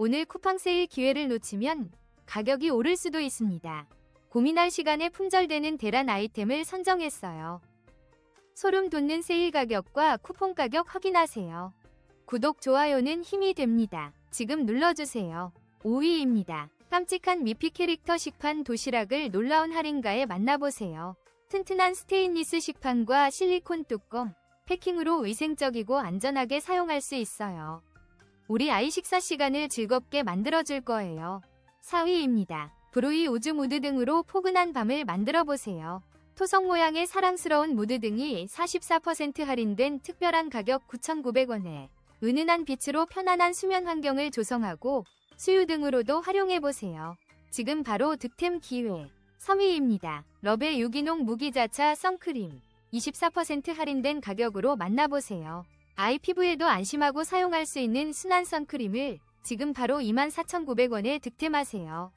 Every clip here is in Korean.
오늘 쿠팡 세일 기회를 놓치면 가격이 오를 수도 있습니다. 고민할 시간에 품절되는 대란 아이템을 선정했어요. 소름 돋는 세일 가격과 쿠폰 가격 확인하세요. 구독, 좋아요는 힘이 됩니다. 지금 눌러주세요. 5위입니다. 깜찍한 미피 캐릭터 식판 도시락을 놀라운 할인가에 만나보세요. 튼튼한 스테인리스 식판과 실리콘 뚜껑, 패킹으로 위생적이고 안전하게 사용할 수 있어요. 우리 아이 식사 시간을 즐겁게 만들어줄 거예요. 4위입니다. 브로이 우즈 무드 등으로 포근한 밤을 만들어 보세요. 토성 모양의 사랑스러운 무드 등이 44% 할인된 특별한 가격 9,900원에 은은한 빛으로 편안한 수면 환경을 조성하고 수유 등으로도 활용해 보세요. 지금 바로 득템 기회. 3위입니다. 러베 유기농 무기자차 선크림. 24% 할인된 가격으로 만나보세요. 아이 피부에도 안심하고 사용할 수 있는 순한 선크림을 지금 바로 24,900원에 득템하세요.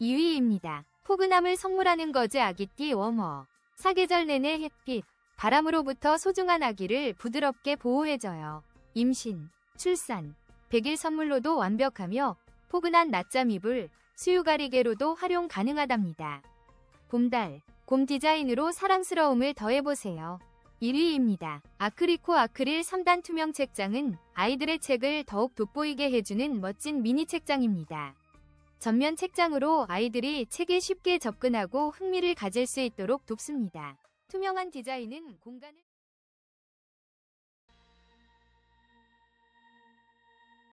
2위입니다. 포근함을 선물하는 거즈 아기띠 워머. 사계절 내내 햇빛, 바람으로부터 소중한 아기를 부드럽게 보호해줘요. 임신, 출산, 100일 선물로도 완벽하며 포근한 낮잠 이불, 수유 가리개로도 활용 가능하답니다. 봄달, 곰 디자인으로 사랑스러움을 더해보세요. 1위입니다. 아크리코 아크릴 3단 투명 책장은 아이들의 책을 더욱 돋보이게 해주는 멋진 미니 책장입니다. 전면 책장으로 아이들이 책에 쉽게 접근하고 흥미를 가질 수 있도록 돕습니다. 투명한 디자인은 공간을